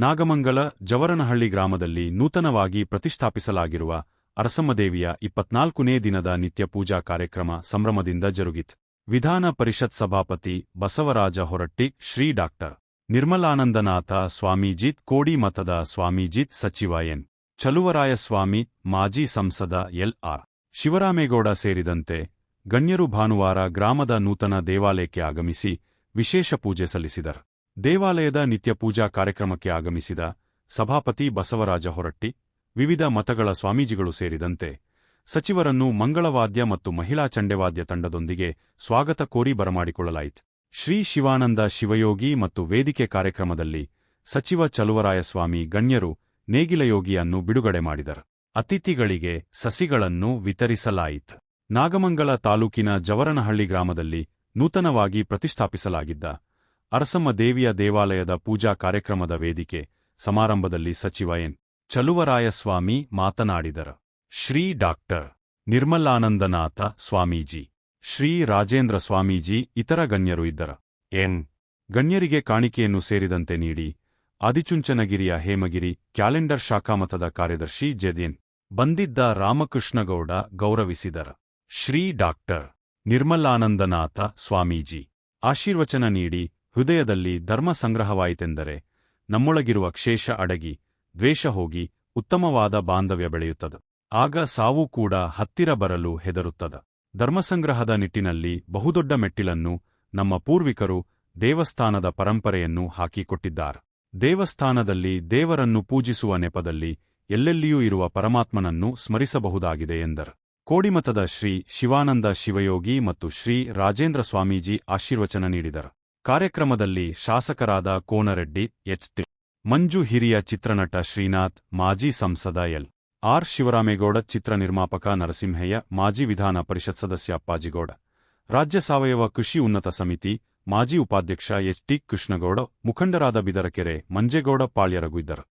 ನಾಗಮಂಗಲ ಜವರನಹಳ್ಳಿ ಗ್ರಾಮದಲ್ಲಿ ನೂತನವಾಗಿ ಪ್ರತಿಷ್ಠಾಪಿಸಲಾಗಿರುವ ಅರಸಮ್ಮದೇವಿಯ ಇಪ್ಪತ್ನಾಲ್ಕನೇ ದಿನದ ನಿತ್ಯ ಪೂಜಾ ಕಾರ್ಯಕ್ರಮ ಸಂಭ್ರಮದಿಂದ ಜರುಗಿತ್. ವಿಧಾನ ಪರಿಷತ್ ಸಭಾಪತಿ ಬಸವರಾಜ ಹೊರಟ್ಟಿ, ಶ್ರೀ ಡಾಕ್ಟರ್ ನಿರ್ಮಲಾನಂದನಾಥ ಸ್ವಾಮೀಜಿತ್ ಕೋಡಿಮತದ ಸ್ವಾಮೀಜಿತ್ ಸಚಿವ ಎನ್. ಚಲುವರಾಯಸ್ವಾಮಿ, ಮಾಜಿ ಸಂಸದ ಎಲ್. ಆರ್. ಶಿವರಾಮೇಗೌಡ ಸೇರಿದಂತೆ ಗಣ್ಯರು ಭಾನುವಾರ ಗ್ರಾಮದ ನೂತನ ದೇವಾಲಯಕ್ಕೆ ಆಗಮಿಸಿ ವಿಶೇಷ ಪೂಜೆ ಸಲ್ಲಿಸಿದರು. ದೇವಾಲಯದ ನಿತ್ಯ ಪೂಜಾ ಕಾರ್ಯಕ್ರಮಕ್ಕೆ ಆಗಮಿಸಿದ ಸಭಾಪತಿ ಬಸವರಾಜ ಹೊರಟ್ಟಿ, ವಿವಿಧ ಮತಗಳ ಸ್ವಾಮೀಜಿಗಳು ಸೇರಿದಂತೆ ಸಚಿವರನ್ನು ಮಂಗಳವಾದ್ಯ ಮತ್ತು ಮಹಿಳಾ ಚಂಡೆವಾದ್ಯ ತಂಡದೊಂದಿಗೆ ಸ್ವಾಗತ ಕೋರಿ ಬರಮಾಡಿಕೊಳ್ಳಲಾಯಿತು. ಶ್ರೀ ಶಿವಾನಂದ ಶಿವಯೋಗಿ ಮತ್ತು ವೇದಿಕೆ ಕಾರ್ಯಕ್ರಮದಲ್ಲಿ ಸಚಿವ ಚಲುವರಾಯಸ್ವಾಮಿ ಗಣ್ಯರು ನೇಗಿಲಯೋಗಿಯನ್ನು ಬಿಡುಗಡೆ ಮಾಡಿದರು. ಅತಿಥಿಗಳಿಗೆ ಸಸಿಗಳನ್ನು ವಿತರಿಸಲಾಯಿತು. ನಾಗಮಂಗಲ ತಾಲೂಕಿನ ಜವರನಹಳ್ಳಿ ಗ್ರಾಮದಲ್ಲಿ ನೂತನವಾಗಿ ಪ್ರತಿಷ್ಠಾಪಿಸಲಾಗಿದ್ದ ಅರಸಮ್ಮ ದೇವಿಯ ದೇವಾಲಯದ ಪೂಜಾ ಕಾರ್ಯಕ್ರಮದ ವೇದಿಕೆ, ಸಮಾರಂಭದಲ್ಲಿ ಸಚಿವ ಎನ್. ಚಲುವರಾಯಸ್ವಾಮಿ ಮಾತನಾಡಿದರು. ಶ್ರೀ ಡಾಕ್ಟರ್ ನಿರ್ಮಲಾನಂದನಾಥ ಸ್ವಾಮೀಜಿ, ಶ್ರೀ ರಾಜೇಂದ್ರ ಸ್ವಾಮೀಜಿ, ಇತರ ಗಣ್ಯರು ಇದ್ದರ. ಎನ್. ಗಣ್ಯರಿಗೆ ಕಾಣಿಕೆಯನ್ನು ಸೇರಿದಂತೆ ನೀಡಿ, ಆದಿಚುಂಚನಗಿರಿಯ ಹೇಮಗಿರಿ ಕ್ಯಾಲೆಂಡರ್ ಶಾಖಾಮತದ ಕಾರ್ಯದರ್ಶಿ ಜೆದಿನ್ ಬಂದಿದ್ದ ರಾಮಕೃಷ್ಣಗೌಡ ಗೌರವಿಸಿದರ. ಶ್ರೀ ಡಾಕ್ಟರ್ ನಿರ್ಮಲಾನಂದನಾಥ ಸ್ವಾಮೀಜಿ, ಆಶೀರ್ವಚನ ನೀಡಿ ಹೃದಯದಲ್ಲಿ ಧರ್ಮ ಸಂಗ್ರಹವಾಯಿತೆಂದರೆ ನಮ್ಮೊಳಗಿರುವ ಕ್ಷೇಷ ಅಡಗಿ, ದ್ವೇಷ ಹೋಗಿ ಉತ್ತಮವಾದ ಬಾಂಧವ್ಯ ಬೆಳೆಯುತ್ತದೆ. ಆಗ ಸಾವು ಕೂಡ ಹತ್ತಿರ ಬರಲು ಹೆದರುತ್ತದೆ. ಧರ್ಮಸಂಗ್ರಹದ ನಿಟ್ಟಿನಲ್ಲಿ ಬಹುದೊಡ್ಡ ಮೆಟ್ಟಿಲನ್ನು ನಮ್ಮ ಪೂರ್ವಿಕರು ದೇವಸ್ಥಾನದ ಪರಂಪರೆಯನ್ನು ಹಾಕಿಕೊಟ್ಟಿದ್ದಾರೆ. ದೇವಸ್ಥಾನದಲ್ಲಿ ದೇವರನ್ನು ಪೂಜಿಸುವ ನೆಪದಲ್ಲಿ ಎಲ್ಲೆಲ್ಲಿಯೂ ಇರುವ ಪರಮಾತ್ಮನನ್ನು ಸ್ಮರಿಸಬಹುದಾಗಿದೆ ಎಂದರು. ಕೋಡಿಮತದ ಶ್ರೀ ಶಿವಾನಂದ ಶಿವಯೋಗಿ ಮತ್ತು ಶ್ರೀ ರಾಜೇಂದ್ರ ಸ್ವಾಮೀಜಿ ಆಶೀರ್ವಚನ ನೀಡಿದರು. ಕಾರ್ಯಕ್ರಮದಲ್ಲಿ ಶಾಸಕರಾದ ಕೋನರೆಡ್ಡಿ, ಎಚ್. ತಿ ಮಂಜು, ಹಿರಿಯ ಚಿತ್ರನಟ ಶ್ರೀನಾಥ್, ಮಾಜಿ ಸಂಸದ ಎಲ್. ಆರ್. ಶಿವರಾಮೇಗೌಡ, ಚಿತ್ರ ನಿರ್ಮಾಪಕ ನರಸಿಂಹಯ್ಯ, ಮಾಜಿ ವಿಧಾನ ಪರಿಷತ್ ಸದಸ್ಯ ಅಪ್ಪಾಜಿಗೌಡ, ರಾಜ್ಯ ಸಾವಯವ ಕೃಷಿ ಉನ್ನತ ಸಮಿತಿ, ಮಾಜಿ ಉಪಾಧ್ಯಕ್ಷ ಎಚ್. ಟಿ. ಕೃಷ್ಣಗೌಡ, ಮುಖಂಡರಾದ ಬಿದರಕೆರೆ, ಮಂಜೇಗೌಡ ಪಾಳ್ಯರಗು ಇದ್ದರು.